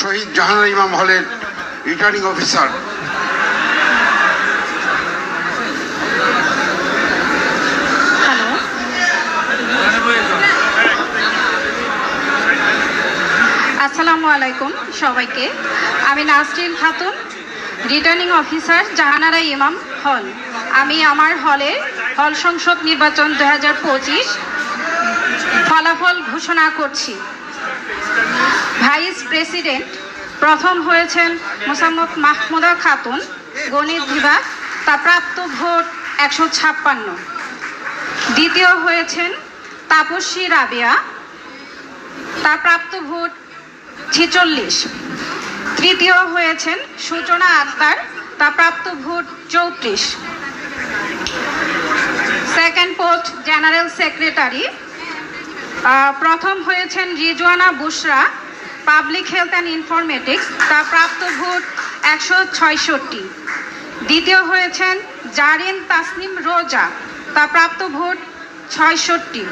শহীদ জাহানার ইমাম হলের returning officer. আসসালামু আলাইকুম সবাইকে। আমি Nasrin Khatun, returning officer, Jahanara Imam hall. আমি আমার হলে হল সংসদ নির্বাচন দু হাজার পঁচিশ ফলাফল ঘোষণা করছি। প্রেসিডেন্ট প্রথম হয়েছেন মোসাম্মদ মাহমুদা খাতুন, গণিত বিভাগ, তা প্রাপ্ত ভোট একশো ছাপ্পান্ন। দ্বিতীয় হয়েছেন তাপসী রাবিয়া, তা প্রাপ্ত ভোট ছেচল্লিশ। তৃতীয় হয়েছেন সূচনা আক্তার, তা প্রাপ্ত ভোট চৌত্রিশ। সেকেন্ড পোস্ট জেনারেল সেক্রেটারি প্রথম হয়েছেন Rizwana Bushra public health and informatics তার প্রাপ্ত ভোট একশো ছয়ষট্টি। দ্বিতীয় হয়েছেন জারিন তাসনিম রোজা, তা প্রাপ্ত ভোট ছয়ষট্টি।